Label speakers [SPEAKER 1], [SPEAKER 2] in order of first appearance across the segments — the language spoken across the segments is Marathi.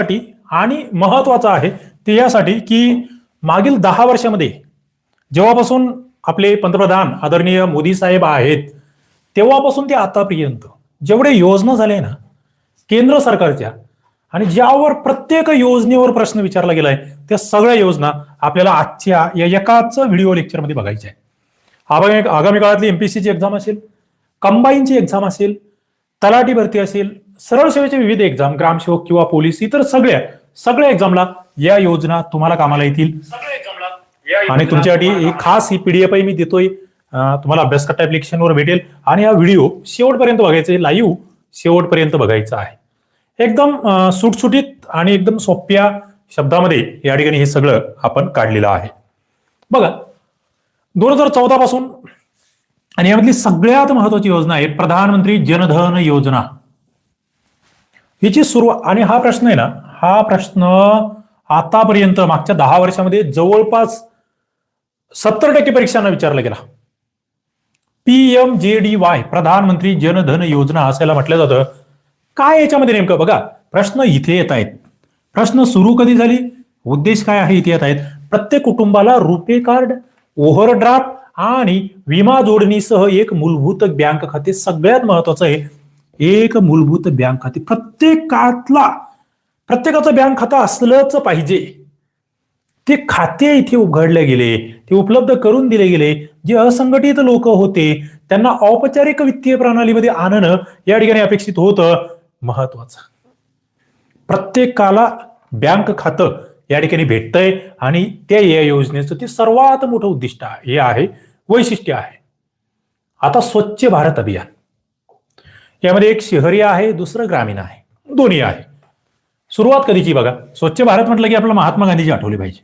[SPEAKER 1] आणि महत्वाचं आहे ते यासाठी की मागील दहा वर्षामध्ये जेव्हापासून आपले पंतप्रधान आदरणीय मोदी साहेब आहेत तेव्हापासून ते आतापर्यंत जेवढे योजना झाले ना केंद्र सरकारच्या आणि ज्यावर प्रत्येक योजनेवर प्रश्न विचारला गेलाय त्या सगळ्या योजना आपल्याला आजच्या या एकाच व्हिडिओ लेक्चरमध्ये बघायच्या आहे आगामी आगामी काळातली एमपीसीची एक्झाम असेल कंबाईनची एक्झाम असेल तलाठी भरती असेल सरळ सेवेचे विविध एक्झाम ग्रामसेवक किंवा पोलीस इतर सगळ्या सगळ्या एक्झामला या योजना तुम्हाला कामाला येतील. आणि तुमच्यासाठी एक खास ही पीडीएफ मी देतोय. तुम्हाला अभ्यास कट्टा ऍप्लिकेशनवर भेटेल. आणि हा व्हिडिओ शेवटपर्यंत बघायचा आहे लाईव्ह शेवटपर्यंत बघायचा आहे. एकदम सुटसुटीत आणि एकदम सोप्या शब्दामध्ये या ठिकाणी हे सगळं आपण काढलेलं आहे. बघा दोन हजार चौदा पासून आणि यामधली सगळ्यात महत्वाची योजना आहे प्रधानमंत्री जनधन योजना. हिची सुरुवात आणि हा प्रश्न आहे ना हा प्रश्न आतापर्यंत मागच्या दहा वर्षामध्ये जवळपास सत्तर टक्के परीक्षांना विचारला गेला. P M J D Y प्रधानमंत्री जनधन योजना असायला म्हटलं जातं. काय याच्यामध्ये नेमकं? बघा प्रश्न इथे येत आहेत. प्रश्न सुरू कधी झाली? उद्देश काय आहे इथे येत आहेत? प्रत्येक कुटुंबाला रुपे कार्ड ओव्हरड्राफ्ट आणि विमा जोडणीसह एक मूलभूत बँक खाते सगळ्यात महत्वाचं आहे. एक मूलभूत बँक खाते प्रत्येकातला प्रत्येकाचं बँक खातं असलंच पाहिजे. ते खाते इथे उघडले गेले ते उपलब्ध करून दिले गेले. जे असंघटित लोक होते त्यांना औपचारिक वित्तीय प्रणालीमध्ये आणणं या ठिकाणी अपेक्षित होतं महत्वाचं प्रत्येकाला बँक खातं या ठिकाणी भेटतंय आणि त्या या योजनेचं ते सर्वात मोठं उद्दिष्ट आहे हे आहे वैशिष्ट्य आहे. आता स्वच्छ भारत अभियान. यामध्ये एक शहरी आहे दुसरं ग्रामीण आहे. दोन्ही आहे. सुरुवात कधीची बघा? स्वच्छ भारत म्हटलं की आपल्याला महात्मा गांधीजी आठवली पाहिजे.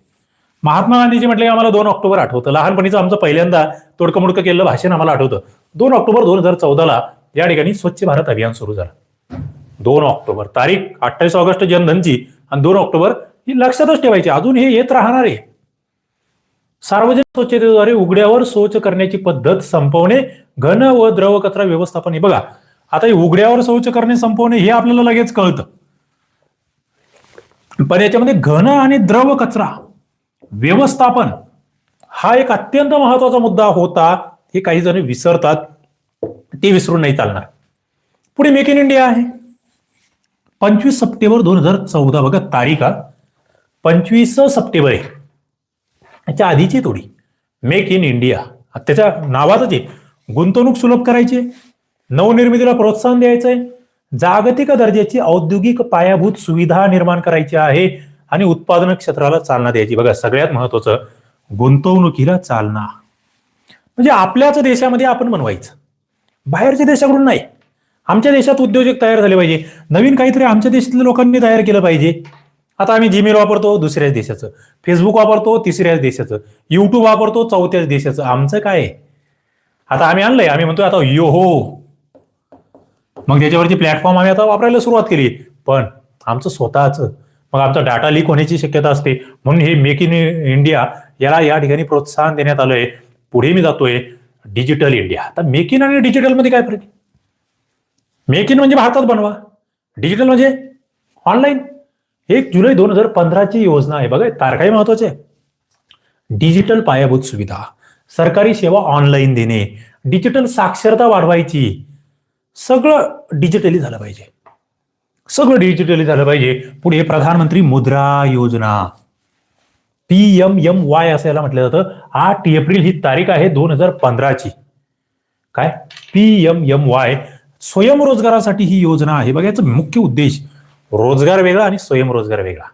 [SPEAKER 1] महात्मा गांधीजी म्हटलं की आम्हाला दोन ऑक्टोबर आठवतं. लहानपणीचं आमचं पहिल्यांदा तोडकमोडकं केलेलं भाषण आम्हाला आठवतं. दोन ऑक्टोबर दोन हजार चौदाला या ठिकाणी स्वच्छ भारत अभियान सुरू झालं. दोन ऑक्टोबर. तारीख अठ्ठावीस ऑगस्ट जनधनची आणि दोन ऑक्टोबर ही लक्षातच ठेवायची. अजून हे येत राहणार. आहे सार्वजनिक स्वच्छतेद्वारे उघड्यावर शौच करण्याची पद्धत संपवणे घन व द्रव कचरा व्यवस्थापन हे बघा. आता हे उघड्यावर शौच करणे संपवणे हे आपल्याला लगेच कळतं. पण याच्यामध्ये घन आणि द्रव कचरा व्यवस्थापन हा एक अत्यंत महत्त्वाचा मुद्दा होता. हे काही जण विसरतात. ते विसरून नाही चालणार. पुढे मेक इन इंडिया आहे. पंचवीस सप्टेंबर दोन हजार चौदा बघा तारीख पंचवीस सप्टेंबर आहे. याच्या आधीची थोडी मेक इन इंडिया. त्याच्या नावातच आहे. गुंतवणूक सुलभ करायची नवनिर्मितीला प्रोत्साहन द्यायचंय. जागतिक दर्जाची औद्योगिक पायाभूत सुविधा निर्माण करायची आहे आणि उत्पादन क्षेत्राला चालना द्यायची. बघा सगळ्यात महत्वाचं गुंतवणुकीला चालना. म्हणजे आपल्याच देशामध्ये आपण बनवायचं. बाहेरच्या देशाकडून नाही. आमच्या देशात उद्योजक तयार झाले पाहिजे. नवीन काहीतरी आमच्या देशातल्या लोकांनी तयार केलं पाहिजे. आता आम्ही जीमेल वापरतो दुसऱ्याच देशाचं. फेसबुक वापरतो तिसऱ्याच देशाचं. युट्यूब वापरतो चौथ्याच देशाचं. आमचं काय आता आम्ही आणलंय. आम्ही म्हणतोय आता यो हो. मग त्याच्यावरती प्लॅटफॉर्म आम्ही आता वापरायला सुरुवात केली. पण आमचं स्वतःच मग आमचा डाटा लीक होण्याची शक्यता असते. म्हणून हे मेक इन इंडिया याला या ठिकाणी प्रोत्साहन देण्यात आलंय. पुढे मी जातोय. डिजिटल इंडिया आता मेक इन आणि डिजिटलमध्ये काय फरक मेक इन म्हणजे भारतात बनवा. डिजिटल म्हणजे ऑनलाईन एक जुलै दोन हजार पंधराची योजना आहे. बघा तारखाही महत्त्वाचे आहे. डिजिटल पायाभूत सुविधा. सरकारी सेवा ऑनलाईन देणे. डिजिटल साक्षरता वाढवायची. सगळं डिजिटली झालं पाहिजे. सगळं डिजिटली झालं पाहिजे. पुढे प्रधानमंत्री मुद्रा योजना. पी एम एम वाय असं याला म्हटलं जातं. आठ एप्रिल ही तारीख आहे दोन हजार पंधराची. काय? पी एम एम वाय स्वयंरोजगारासाठी ही योजना आहे. बघा याचा मुख्य उद्देश रोजगार वेगळा आणि स्वयंरोजगार वेगळा.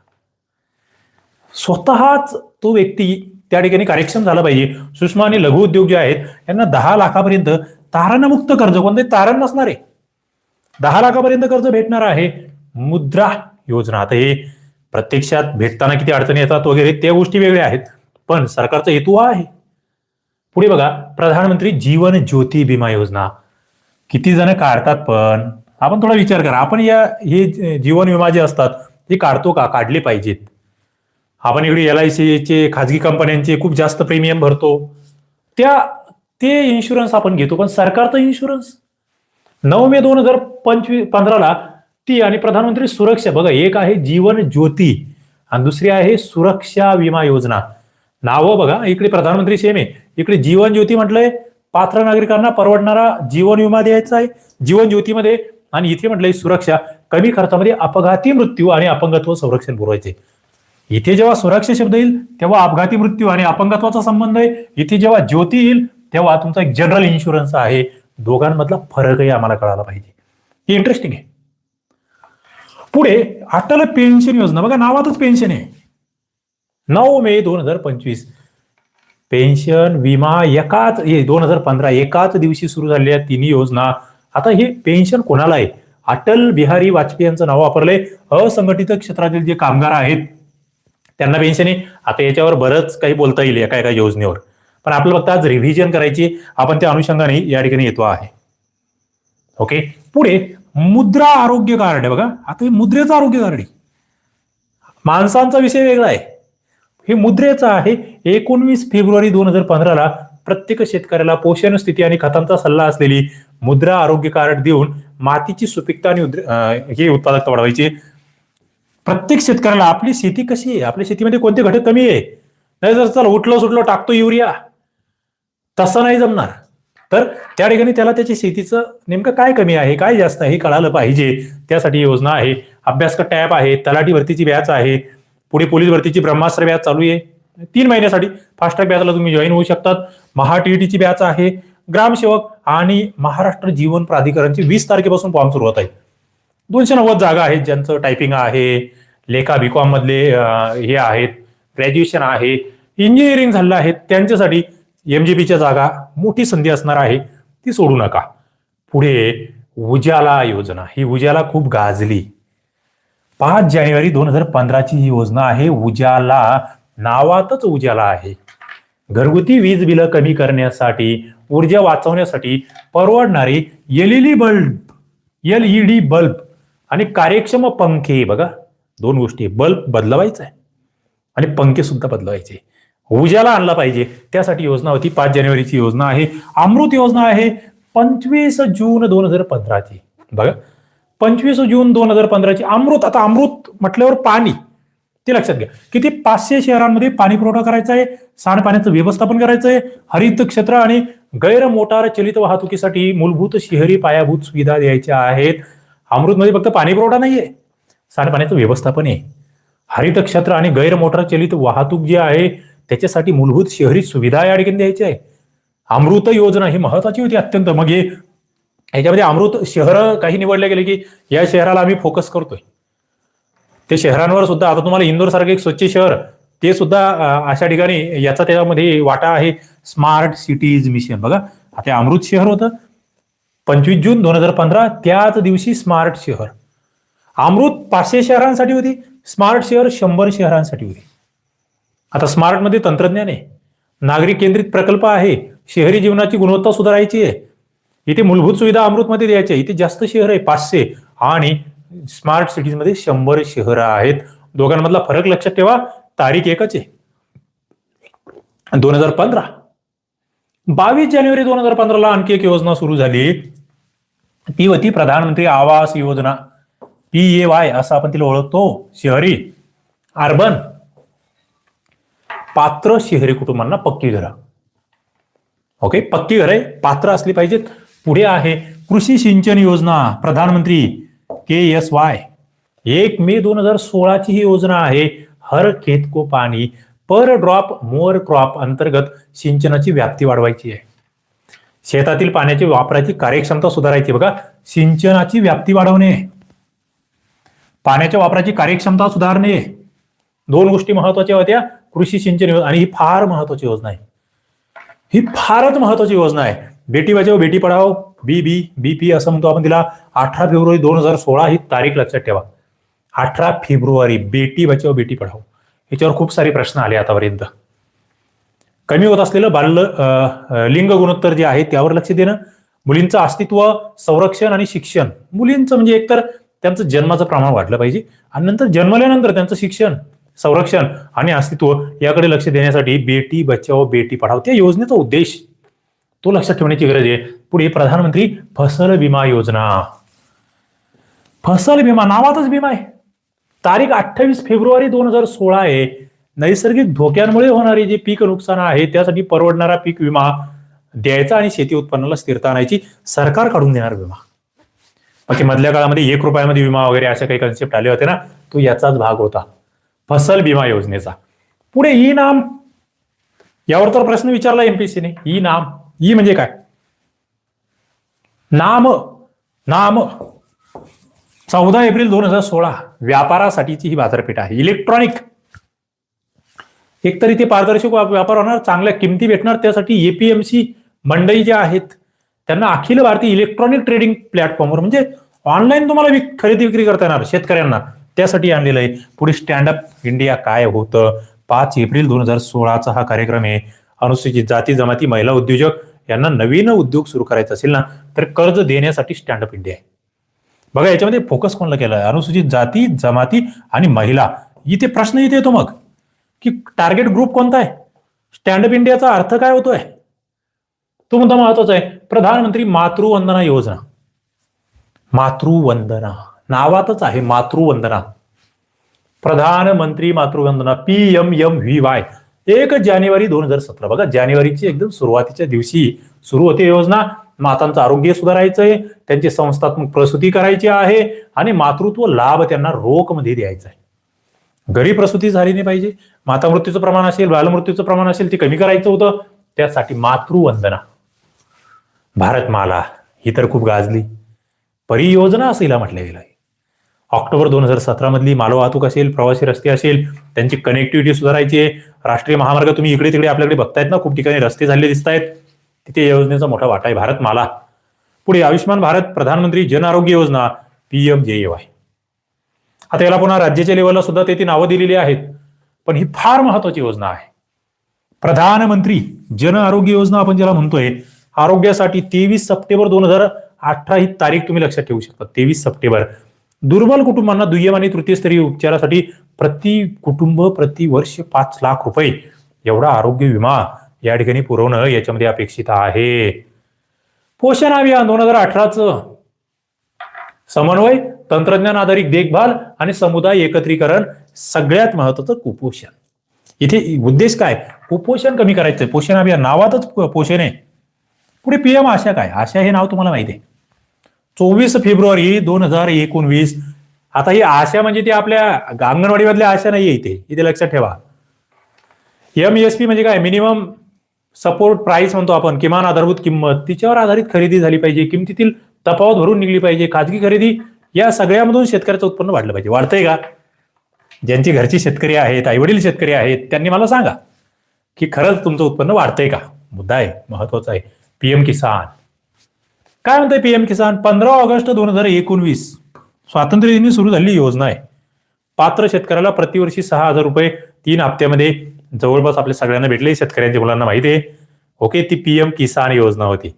[SPEAKER 1] स्वतःच तो व्यक्ती त्या ठिकाणी कार्यक्षम झाला पाहिजे. सूक्ष्म आणि लघु उद्योग जे आहेत यांना दहा लाखापर्यंत तारणमुक्त कर्ज कोणते? तारण नसणार. आहे दहा लाखापर्यंत कर्ज भेटणार आहे. मुद्रा योजना. आता हे प्रत्यक्षात भेटताना किती अडचणी येतात वगैरे त्या गोष्टी वेगळ्या आहेत. पण सरकारचा हेतू हा आहे. पुढे बघा प्रधानमंत्री जीवन ज्योती विमा योजना. किती जण काढतात पण. आपण थोडा विचार करा. आपण या हे जीवन विमा जे असतात ते काढतो का? काढले पाहिजेत. आपण इकडे एल आय सीचे खाजगी कंपन्यांचे खूप जास्त प्रीमियम भरतो. त्या ते इन्शुरन्स आपण घेतो पण सरकारचं इन्शुरन्स नऊ मे दोन हजार पंचवीस पंधराला ती आणि प्रधानमंत्री सुरक्षा बघा एक आहे जीवन ज्योती आणि दुसरी आहे सुरक्षा विमा योजना. नावं बघा इकडे प्रधानमंत्री सेम आहे. इकडे जीवन ज्योती म्हटलंय पात्र नागरिकांना परवडणारा जीवन विमा द्यायचा आहे जीवन ज्योतीमध्ये आणि इथे म्हटलंय सुरक्षा कमी खर्चामध्ये अपघाती मृत्यू आणि अपंगत्व संरक्षण पुरवायचे. इथे जेव्हा सुरक्षा शब्द येईल तेव्हा अपघाती मृत्यू आणि अपंगत्वाचा संबंध आहे. इथे जेव्हा ज्योती येईल तेव्हा तुमचा एक जनरल इन्शुरन्स आहे. दोघांमधला फरकही आम्हाला कळायला पाहिजे. ही इंटरेस्टिंग आहे. पुढे अटल पेन्शन योजना. बघा नावातच पेन्शन आहे. नऊ मे दोन हजार पंचवीस. पेन्शन विमा एकाच दोन हजार पंधरा एकाच दिवशी सुरू झालेल्या तिन्ही योजना. आता हे पेन्शन कोणाला आहे? अटल बिहारी वाजपेयी यांचं नाव वापरलंय. असंघटित क्षेत्रातील जे कामगार आहेत त्यांना पेन्शन आहे. आता याच्यावर बरंच काही बोलता येईल एका एका योजनेवर. पण आपलं फक्त आज रिव्हिजन करायची आपण त्या अनुषंगाने या ठिकाणी येतो आहे. ओके पुढे मुद्रा आरोग्य कार्ड आहे बघा. आता हे मुद्रेचं आरोग्य कार्ड आहे. माणसांचा विषय वेगळा आहे. हे मुद्रेचं आहे. एकोणवीस फेब्रुवारी दोन हजार पंधराला प्रत्येक शेतकऱ्याला पोषण स्थिती आणि खतांचा सल्ला असलेली मुद्रा आरोग्य कार्ड देऊन मातीची सुपीकता आणि हे उत्पादकता वाढवायची. प्रत्येक शेतकऱ्याला आपली शेती कशी आहे? आपल्या शेतीमध्ये कोणते घटक कमी आहे? नाही जर चल उठलो सुटलो टाकतो युरिया. तसं नाही जमणार. तर त्या ठिकाणी त्याला त्याची शेतीचं नेमकं काय कमी आहे काय जास्त आहे हे कळालं पाहिजे. त्यासाठी योजना आहे. अभ्यासक टॅप आहे तलाठी भरतीची बॅच आहे. पुढे पोलीस भरतीची ब्रह्मास्त्र बॅच चालू आहे. तीन महिन्यासाठी फास्ट्रॅक बॅचला तुम्ही जॉईन होऊ शकतात. महा टीईटीची बॅच आहे. ग्रामसेवक आणि महाराष्ट्र जीवन प्राधिकरणची वीस तारखेपासून फॉर्म सुरू होत आहे. दोनशे नव्वद जागा आहेत ज्यांचं टायपिंग आहे. लेखा बीकॉम मधले हे आहेत. ग्रॅज्युएशन आहे. इंजिनिअरिंग झालं आहे. त्यांच्यासाठी एमजीपीच्या जागा मोठी संधी असणार आहे ती सोडू नका. पुढे उजाला योजना. ही उजाला खूप गाजली. पाच जानेवारी दोन हजार पंधराची ही योजना आहे उजाला नावातच उजाला आहे. घरगुती वीज बिलं कमी करण्यासाठी ऊर्जा वाचवण्यासाठी परवडणारे LED bulb L E D bulb आणि कार्यक्षम पंखे. बघा दोन गोष्टी. बल्ब बदलवायचा आहे आणि पंखे सुद्धा बदलवायचे. उज्याला आणला पाहिजे. त्यासाठी योजना होती पाच जानेवारीची योजना आहे. अमृत योजना आहे पंचवीस जून दोन हजार पंधराची. बघा पंचवीस जून दोन हजार पंधराची अमृत आता अमृत म्हटल्यावर पाणी ते लक्षात घ्या. किती? पाचशे शहरांमध्ये पाणी पुरवठा करायचा आहे सांडपाण्याचं व्यवस्थापन करायचं आहे हरित क्षेत्र आणि गैर मोटार चलित वाहतुकीसाठी मूलभूत शहरी पायाभूत सुविधा द्यायच्या आहेत. अमृतमध्ये फक्त पाणी पुरवठा नाहीये सांडपाण्याचं व्यवस्थापन आहे. हरित क्षेत्र आणि गैर मोटार चलित वाहतूक जी आहे त्याच्यासाठी मूलभूत शहरी सुविधा या ठिकाणी द्यायची आहे. अमृत योजना ही महत्वाची होती अत्यंत. मग हे याच्यामध्ये अमृत शहर काही निवडले गेले की या शहराला आम्ही फोकस करतोय. ते शहरांवर सुद्धा आता तुम्हाला इंदोर सारखं एक स्वच्छ शहर ते सुद्धा अशा ठिकाणी याचा त्याच्यामध्ये वाटा आहे. स्मार्ट सिटीज मिशन बघा आता अमृत शहर होतं. पंचवीस जून दोन हजार पंधरा त्याच दिवशी स्मार्ट शहर. अमृत पाचशे शहरांसाठी होती. स्मार्ट शहर शंभर शहरांसाठी होती. आता स्मार्टमध्ये तंत्रज्ञान आहे. नागरिक केंद्रित प्रकल्प आहे. शहरी जीवनाची गुणवत्ता सुधारायची आहे. इथे मूलभूत सुविधा अमृतमध्ये द्यायच्या इथे जास्त शहर आहे. पाचशे आणि स्मार्ट सिटीजमध्ये शंभर शहरं आहेत. दोघांमधला फरक लक्षात ठेवा. तारीख एकच आहे. दोन हजार पंधरा. बावीस जानेवारी दोन हजार पंधराला आणखी एक योजना सुरू झाली. ती होती प्रधानमंत्री Awas Yojana. P A Y असं आपण तिला ओळखतो. शहरी अर्बन. पात्र शहरी कुटुंबांना पक्की घरं. ओके पक्की घरे पात्र असली पाहिजेत. पुढे आहे कृषी सिंचन योजना प्रधानमंत्री के एस वाय. एक मे दोन हजार सोळाची ही योजना आहे. हर खेत को पाणी पर ड्रॉप मोर क्रॉप अंतर्गत सिंचनाची व्याप्ती वाढवायची आहे. शेतातील पाण्याची वापराची कार्यक्षमता सुधारायची बघा सिंचनाची व्याप्ती वाढवणे. पाण्याच्या वापराची कार्यक्षमता सुधारणे. दोन गोष्टी महत्त्वाच्या होत्या. कृषी सिंचन योजना आणि ही फार महत्वाची योजना आहे. ही फारच महत्वाची योजना आहे. बेटी बचाव बेटी पढाओ बी बी बी पी असं म्हणतो आपण तिला. अठरा फेब्रुवारी दोन हजार सोळा ही तारीख लक्षात ठेवा. अठरा फेब्रुवारी बेटी बचाव बेटी पढाओ याच्यावर खूप सारे प्रश्न आले आतापर्यंत. कमी होत असलेलं बाल्य लिंग गुणोत्तर जे आहे त्यावर लक्ष देणं. मुलींचं अस्तित्व संरक्षण आणि शिक्षण. मुलींचं म्हणजे एकतर त्यांचं जन्माचं प्रमाण वाढलं पाहिजे. आणि नंतर जन्मल्यानंतर त्यांचं शिक्षण. संरक्षण आणि अस्तित्व याकडे लक्ष देण्यासाठी बेटी बचाओ बेटी पढाओ त्या योजनेचा उद्देश तो लक्षात ठेवण्याची गरज आहे. पुढे प्रधानमंत्री फसल विमा योजना. फसल विमा नावातच विमा आहे. तारीख अठ्ठावीस फेब्रुवारी दोन हजार सोळा आहे. नैसर्गिक धोक्यांमुळे होणारे जे पीक नुकसान आहे त्यासाठी परवडणारा पीक विमा द्यायचा आणि शेती उत्पन्नाला स्थिरता आणायची सरकार काढून देणार विमा. बाकी मधल्या काळामध्ये एक रुपयामध्ये विमा वगैरे अशा काही कन्सेप्ट आले होते ना तो याचाच भाग होता. फसल विमा योजनेचा. पुढे ई नाम यावर तर प्रश्न विचारला एमपीसीने ई नाम ई म्हणजे काय? नाम नाम. चौदा एप्रिल दोन हजार सोळा व्यापारासाठीची ही बाजारपेठ आहे. इलेक्ट्रॉनिक. एकतरी ते पारदर्शक व्यापार होणार चांगल्या किमती भेटणार त्यासाठी एपीएमसी मंडई ज्या आहेत त्यांना अखिल भारतीय इलेक्ट्रॉनिक ट्रेडिंग प्लॅटफॉर्मवर म्हणजे ऑनलाईन तुम्हाला खरेदी विक्री करता येणार शेतकऱ्यांना. त्यासाठी आणलेलं आहे पुढे स्टँडअप इंडिया काय होतं? पाच एप्रिल दोन हजार सोळाचा हा कार्यक्रम आहे. अनुसूचित जाती जमाती महिला उद्योजक यांना नवीन उद्योग सुरू करायचा असेल ना तर कर्ज देण्यासाठी स्टँडअप इंडिया आहे. बघा याच्यामध्ये फोकस कोणला केला आहे अनुसूचित जाती जमाती आणि महिला. इथे प्रश्न इथे येतो मग की टार्गेट ग्रुप कोणता आहे? स्टँडअप इंडियाचा अर्थ काय होतोय? तो मुद्दा महत्त्वाचा आहे. प्रधानमंत्री मातृवंदना योजना. मातृवंदना. नावातच आहे मातृवंदना. प्रधानमंत्री मातृवंदना P M M V Y. एक जानेवारी दोन हजार सतरा. बघा जानेवारीची एकदम सुरुवातीच्या दिवशी सुरू होते योजना. मातांचं आरोग्य सुधारायचंय त्यांची संस्थात्मक प्रसूती करायची आहे आणि मातृत्व लाभ त्यांना रोखमध्ये द्यायचा आहे घरी प्रसूती झाली नाही पाहिजे. माता मृत्यूचं प्रमाण असेल बालमृत्यूचं प्रमाण असेल ते कमी करायचं होतं. त्यासाठी मातृवंदना. भारतमाला ही तर खूप गाजली. परियोजना असं हिला म्हटलं गेलं ऑक्टोबर दोन हजार सतरा मधली मालवाहतूक असेल प्रवासी रस्ते असेल त्यांची कनेक्टिव्हिटी सुधारायची आहे. राष्ट्रीय महामार्ग तुम्ही इकडे तिकडे आपल्याकडे बघतायत ना खूप ठिकाणी रस्ते झाले दिसत आहेत तिथे या योजनेचा मोठा वाटा आहे भारतमाला. पुढे आयुष्यमान भारत प्रधानमंत्री जन आरोग्य योजना पीएम जे वाय आता याला पुन्हा राज्याच्या लेवलला सुद्धा ते ती नावं दिलेली आहेत. पण ही फार महत्वाची योजना आहे. प्रधानमंत्री जन आरोग्य योजना आपण ज्याला म्हणतोय आरोग्यासाठी तेवीस सप्टेंबर दोन हजार अठरा ही तारीख तुम्ही लक्षात ठेवू शकता. तेवीस सप्टेंबर. दुर्बल कुटुंबांना दुय्यम आणि तृतीयस्तरीय उपचारासाठी प्रति कुटुंब प्रति वर्ष पाच लाख रुपये. एवढा आरोग्य विमा या ठिकाणी पुरवणं याच्यामध्ये अपेक्षित आहे. पोषण अभियान दोन हजार अठराचं. समन्वय तंत्रज्ञान आधारित देखभाल आणि समुदाय एकत्रीकरण सगळ्यात महत्वाचं कुपोषण. इथे उद्देश काय? कुपोषण कमी करायचं पोषण अभियान नावातच पोषण आहे. पुढे पीएम आशा काय? आशा हे नाव तुम्हाला माहिती आहे. चोवीस फेब्रुवारी दोन हजार एकोणवीस. आता ही आशा म्हणजे ती आपल्या अंगणवाडीमधल्या आशा नाहीये इथे. इथे लक्षात ठेवा. एम एस पी म्हणजे काय? मिनिमम सपोर्ट प्राइस म्हणतो आपण. किमान आधारभूत किंमत. तिच्यावर आधारित खरेदी झाली पाहिजे. किमतीतील तफावत भरून निघली पाहिजे. खाजगी खरेदी या सगळ्यामधून शेतकऱ्याचं उत्पन्न वाढलं पाहिजे. वाढतंय का? ज्यांची घरची शेतकरी आहेत आईवडील शेतकरी आहेत त्यांनी मला सांगा की खरंच तुमचं उत्पन्न वाढतंय का? मुद्दा आहे महत्त्वाचा आहे. पीएम किसान. काय म्हणतंय पीएम किसान? पंधरा ऑगस्ट दोन हजार एकोणवीस. स्वातंत्र्य दिनी सुरू झालेली योजना आहे. पात्र शेतकऱ्याला प्रतिवर्षी सहा हजार रुपये तीन हप्त्यामध्ये जवळपास आपल्या सगळ्यांना भेटले. शेतकऱ्यांच्या मुलांना माहिती आहे. ओके ती पीएम किसान योजना होती.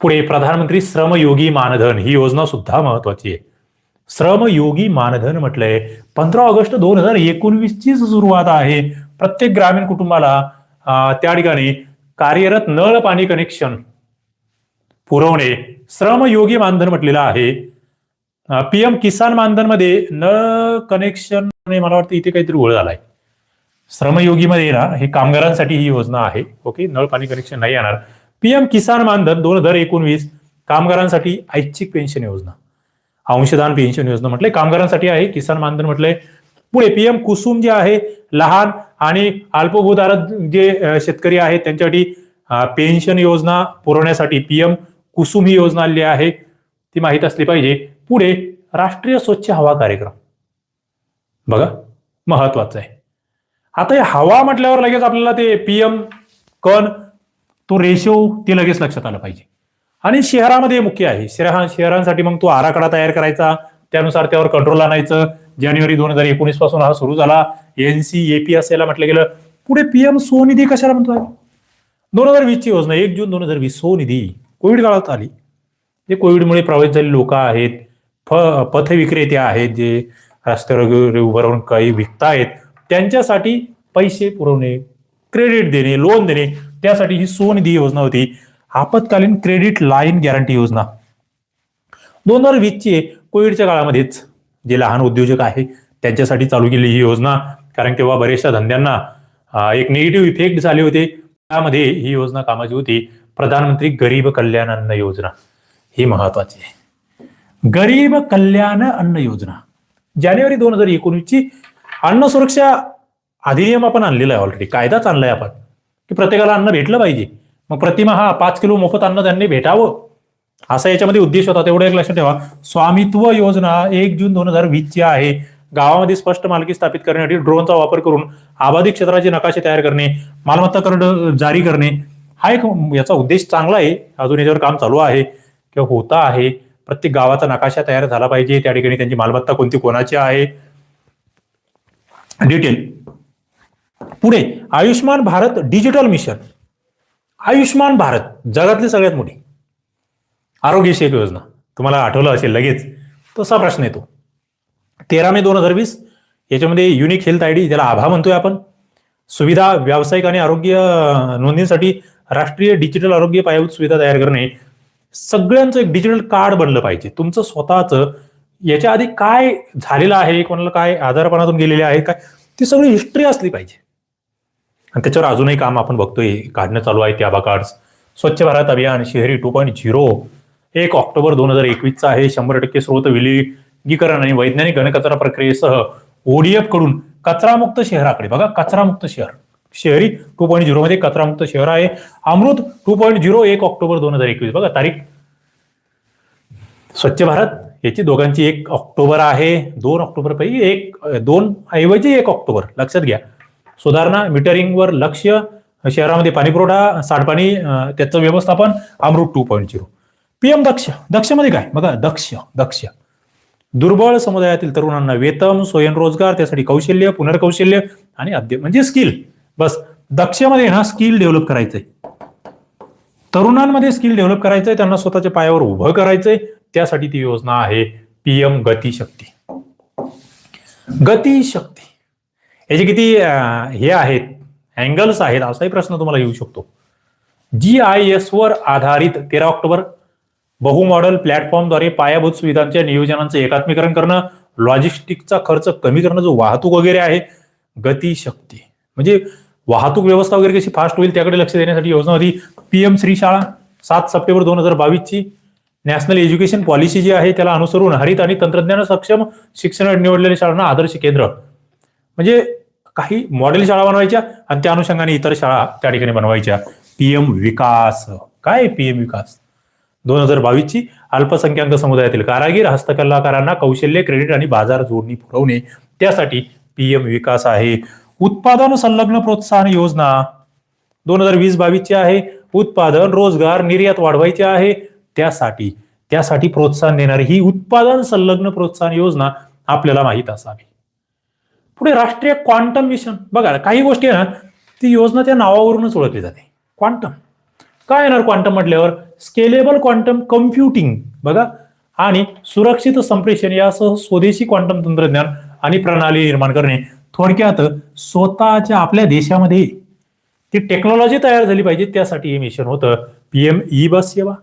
[SPEAKER 1] पुढे प्रधानमंत्री श्रमयोगी मानधन. ही योजना सुद्धा महत्वाची आहे. श्रमयोगी मानधन म्हटलंय पंधरा ऑगस्ट दोन हजार एकोणवीस ची सुरुवात आहे. प्रत्येक ग्रामीण कुटुंबाला त्या ठिकाणी कार्यरत नळ पाणी कनेक्शन पुरवणे. श्रमयोगी मानधन म्हटलेलं आहे. पीएम किसान मानधनमध्ये नळ कनेक्शन मला वाटतं इथे काहीतरी ओळ झालाय श्रमयोगीमध्ये ना हे कामगारांसाठी ही योजना आहे. ओके नळ पाणी कनेक्शन नाही येणार. पीएम किसान मानधन दोन हजार एकोणवीस कामगारांसाठी ऐच्छिक पेन्शन योजना. अंशदान पेन्शन योजना म्हटलंय कामगारांसाठी आहे किसान मानधन म्हटलंय पुढे पीएम कुसुम जे आहे लहान आणि अल्पभूधारक जे शेतकरी आहेत त्यांच्यासाठी पेन्शन योजना पुरवण्यासाठी पीएम कुसुम ही योजना आली आहे ती माहीत असली पाहिजे. पुढे राष्ट्रीय स्वच्छ हवा कार्यक्रम. बघा महत्वाचं आहे. आता हे हवा म्हटल्यावर लगेच आपल्याला ते पीएम कण तो रेशो ते लगेच लक्षात आलं पाहिजे. आणि शहरामध्ये मुख्य आहे. शहरा शहरांसाठी मग तो आराखडा तयार करायचा. त्यानुसार त्यावर कंट्रोल आणायचं. जानेवारी दोन हजार एकोणीसपासून हा सुरू झाला. एनसी एपी असायला म्हटलं गेलं. पुढे पीएम स्वनिधी कशाला म्हणतोय दोन हजार वीस ची योजना एक जून दोन हजार वीस स्वनिधी. कोविड काळात आली. जे कोविडमुळे प्रभावित झालेले लोक आहेत फ पथविक्रेते आहेत जे रस्त्यावर वगैरे उभं राहून काही विकतायत त्यांच्यासाठी पैसे पुरवणे क्रेडिट देणे लोन देणे त्यासाठी ही स्वनिधी योजना होती. आपत्कालीन क्रेडिट लाईन गॅरंटी योजना. दोन हजार वीसचे कोविडच्या काळामध्येच जे लहान उद्योजक आहे त्यांच्यासाठी चालू केली ही योजना. कारण तेव्हा बऱ्याचशा धंद्यांना एक निगेटिव्ह इफेक्ट झाले होते. त्यामध्ये ही योजना कामाची होती. प्रधानमंत्री गरीब कल्याण अन्न योजना. ही महत्वाची आहे. गरीब कल्याण अन्न योजना. जानेवारी दोन हजार एकोणीसची अन्न सुरक्षा अधिनियम आपण आणलेला आहे ऑलरेडी कायदाच आणलाय आपण. की प्रत्येकाला अन्न भेटलं पाहिजे. मग प्रतिमाहा पाच किलो मोफत अन्न त्यांनी भेटावं. असा याच्यामध्ये उद्देश होता. तेवढं एक लक्षात ठेवा. स्वामित्व योजना एक जून दोन हजार वीस ची आहे. गावामध्ये स्पष्ट मालकी स्थापित करण्यासाठी ड्रोनचा वापर करून आबादी क्षेत्राचे नकाशे तयार करणे मालमत्ता कर जारी करणे हा एक याचा उद्देश चांगला आहे. अजून याच्यावर काम चालू आहे किंवा होता आहे. प्रत्येक गावाचा नकाशा तयार झाला पाहिजे. त्या ठिकाणी त्यांची मालमत्ता कोणती कोणाची आहे? डिटेल पुढे आयुष्मान भारत डिजिटल मिशन. आयुष्मान भारत जगातली सगळ्यात मोठी. आरोग्यविषयक योजना. तुम्हाला आठवलं असेल लगेच. तसा प्रश्न येतो. तेरा मे दोन हजार वीस याच्यामध्ये युनिक हेल्थ आय डी ज्याला आभा म्हणतोय आपण. सुविधा व्यावसायिक आणि आरोग्य नोंदींसाठी नोंदणीसाठी राष्ट्रीय डिजिटल आरोग्य पायाभूत सुविधा तयार करणे सगळ्यांचं एक डिजिटल कार्ड बनलं पाहिजे. तुमचं स्वतःचं याच्या आधी काय झालेलं आहे? कोणाला काय आजारपणातून गेलेले आहे काय? ती सगळी हिस्ट्री असली पाहिजे. आणि त्याच्यावर अजूनही काम आपण बघतोय. काढणं चालू आहे त्या कार्ड्स. स्वच्छ भारत अभियान शहरी टू पॉईंट झिरो एक ऑक्टोबर दोन हजार एकवीसचा आहे. शंभर टक्के स्रोत विलगीकरण आणि वैज्ञानिक घनकचरा प्रक्रियेसह ओडीएफकडून कचरामुक्त शहराकडे. बघा कचरामुक्त शहर. शहरी टू पॉईंट झिरो मध्ये कचरामुक्त शहर आहे. अमृत टू पॉईंट झिरो एक ऑक्टोबर दोन हजार एकवीस. बघा तारीख. स्वच्छ भारत याची दोघांची एक ऑक्टोबर आहे. दोन ऑक्टोबर पैकी एक दोन ऐवजी एक ऑक्टोबर. लक्षात घ्या. सुधारणा मीटरिंगवर लक्ष. शहरामध्ये पाणीपुरवठा सांडपाणी त्याचं व्यवस्थापन. Amrut two point zero PM Daksh. दक्षमध्ये काय? बघा दक्ष दक्ष. दुर्बळ समुदायातील तरुणांना वेतन स्वयंरोजगार त्यासाठी कौशल्य पुनर्कौशल्य आणि अद्य म्हणजे स्किल. बस दक्षमध्ये ना स्किल डेव्हलप करायचंय. तरुणांमध्ये स्किल डेव्हलप करायचंय त्यांना स्वतःच्या पायावर उभं करायचंय त्यासाठी ती योजना आहे पीएम गतीशक्ती. गतीशक्ती. याचे किती हे आहेत अँगल्स आहेत असाही प्रश्न तुम्हाला येऊ शकतो. जी आय एस वर आधारित तेरा ऑक्टोबर बहुमॉडल प्लॅटफॉर्मद्वारे पायाभूत सुविधांच्या नियोजनांचं एकात्मीकरण करणं लॉजिस्टिकचा खर्च कमी करणं जो वाहतूक वगैरे आहे गतीशक्ती. म्हणजे वाहतूक व्यवस्था वगैरे कशी फास्ट होईल त्याकडे लक्ष देण्यासाठी योजना होती. पीएम श्री शाळा सात सप्टेंबर दोन हजार बावीसची. नॅशनल एज्युकेशन पॉलिसी जी आहे त्याला अनुसरून हरित आणि तंत्रज्ञान सक्षम शिक्षण निवडलेल्या शाळांना आदर्श केंद्र. म्हणजे काही मॉडेल शाळा बनवायच्या आणि त्या अनुषंगाने इतर शाळा त्या ठिकाणी बनवायच्या. पीएम विकास. काय पीएम विकास? दोन हजार बावीसची अल्पसंख्याक समुदायातील कारागीर हस्तकलाकारांना कौशल्य क्रेडिट आणि बाजार जोडणी पुरवणे. त्यासाठी पीएम विकास आहे. उत्पादन संलग्न प्रोत्साहन योजना दोन हजार वीस बावीसची आहे. उत्पादन रोजगार निर्यात वाढवायची आहे. त्यासाठी त्यासाठी प्रोत्साहन देणारी ही उत्पादन संलग्न प्रोत्साहन योजना आपल्याला माहीत असावी. पुढे राष्ट्रीय क्वांटम मिशन बघा काही गोष्टी आहे ना ती योजना त्या नावावरूनच ओळखली जाते. क्वांटम काय येणार क्वांटम म्हटल्यावर? स्केलेबल क्वांटम कम्प्युटिंग बघा आणि सुरक्षित संप्रेषण यासह स्वदेशी क्वांटम तंत्रज्ञान आणि प्रणाली निर्माण करणे. थोडक्यात स्वतःच्या आपल्या देशामध्ये ती टेक्नॉलॉजी तयार झाली पाहिजे त्यासाठी हे मिशन होतं. पीएम ई बस सेवा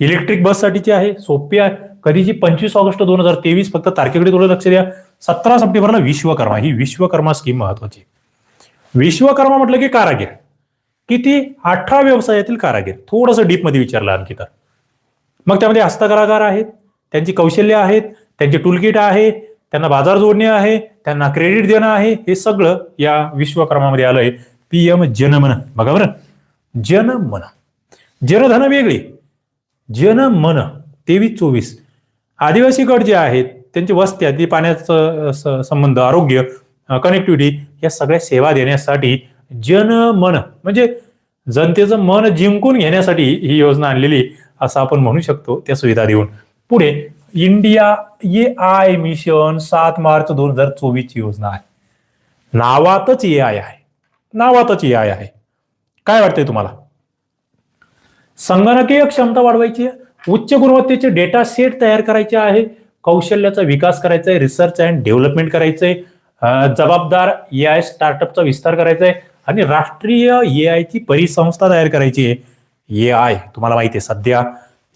[SPEAKER 1] इलेक्ट्रिक बससाठीची आहे सोपी आहे. कधीची पंचवीस ऑगस्ट दोन हजार तेवीस फक्त तारखेकडे थोडं लक्ष द्या. सतरा सप्टेंबरला विश्वकर्मा. ही विश्वकर्मा स्कीम महत्वाची विश्वकर्मा म्हटलं की कारागीर. किती? अठरा व्यवसायातील कारागीर. थोडंसं डीपमध्ये विचारलं आणखी तर मग त्यामध्ये हस्तकलाकार आहेत त्यांची कौशल्य आहेत त्यांची टूलकिट आहे त्यांना बाजार जोडणे आहे त्यांना क्रेडिट देणं आहे हे सगळं या विश्वकर्मामध्ये आलंय. पीएम जनमन. बघा बरं. जनमन. जनधन वेगळी. जनमन. तेवीस चोवीस. आदिवासी गट जे आहेत त्यांची वस्त्या ती पाण्याचं संबंध आरोग्य कनेक्टिव्हिटी या सगळ्या सेवा देण्यासाठी जनमन. म्हणजे जनतेचं मन जिंकून घेण्यासाठी ही योजना आणलेली असं आपण म्हणू शकतो त्या सुविधा देऊन. पुढे इंडिया ये आय मिशन सात मार्च दोन हजार चोवीस ची योजना आहे. नावातच ए आय आहे. नावातच ए आय आहे. काय वाटतंय तुम्हाला? संगणकीय क्षमता वाढवायची आहे. उच्च गुणवत्तेचे डेटा सेट तयार करायचे आहे. कौशल्याचा विकास करायचा आहे. रिसर्च अँड डेव्हलपमेंट करायचंय. जबाबदार ए आय स्टार्टअपचा विस्तार करायचा आहे आणि राष्ट्रीय ए आय ची परिसंस्था तयार करायची आहे. ए आय तुम्हाला माहिती आहे सध्या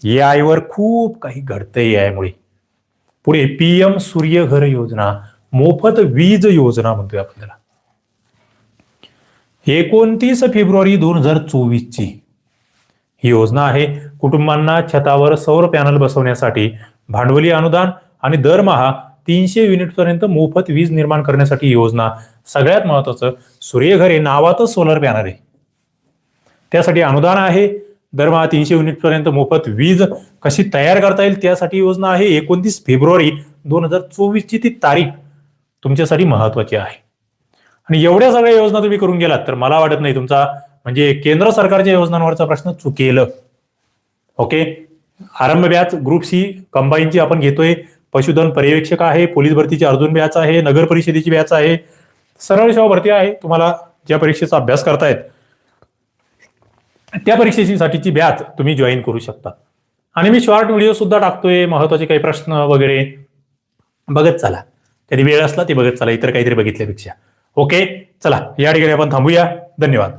[SPEAKER 1] ए आय वर खूप काही घडतं ए आय पुढे पीएम सूर्यघर योजना मोफत वीज योजना म्हणतोय आपण त्याला. एकोणतीस फेब्रुवारी दोन हजार चोवीस ची ही योजना आहे. कुटुंबांना छतावर सौर पॅनल बसवण्यासाठी भांडवली अनुदान आणि दरमहा तीनशे युनिट पर्यंत मोफत वीज निर्माण करण्यासाठी योजना सगळ्यात महत्वाचं. सूर्यघर हे नावातच सोलर पॅनल आहे. त्यासाठी अनुदान आहे. दरमहा तीनशे युनिटपर्यंत मोफत वीज कशी तयार करता येईल त्यासाठी योजना आहे. एकोणतीस फेब्रुवारी दोन हजार चोवीसची ती तारीख तुमच्यासाठी महत्वाची आहे. आणि एवढ्या सगळ्या योजना तुम्ही करून गेलात तर मला वाटत नाही तुमचा म्हणजे केंद्र सरकारच्या योजनांवरचा प्रश्न चुकेल. Okay? Aarambh batch group C कंबाईनची आपण घेतोय. पशुधन पर्यवेक्षक आहे पोलीस भरतीची अर्जुन बॅच आहे नगर परिषदेची बॅच आहे. सरळ सेवा भरती आहे. तुम्हाला ज्या परीक्षेचा अभ्यास करतायत त्या परीक्षेची साठीची बॅच तुम्ही जॉईन करू शकता. आणि मी शॉर्ट व्हिडिओ सुद्धा टाकतोय महत्त्वाचे काही प्रश्न वगैरे. बघत चला. कधी वेळ असला ते बघत चला इतर काहीतरी बघितल्यापेक्षा. ओके चला या ठिकाणी आपण थांबूया. धन्यवाद.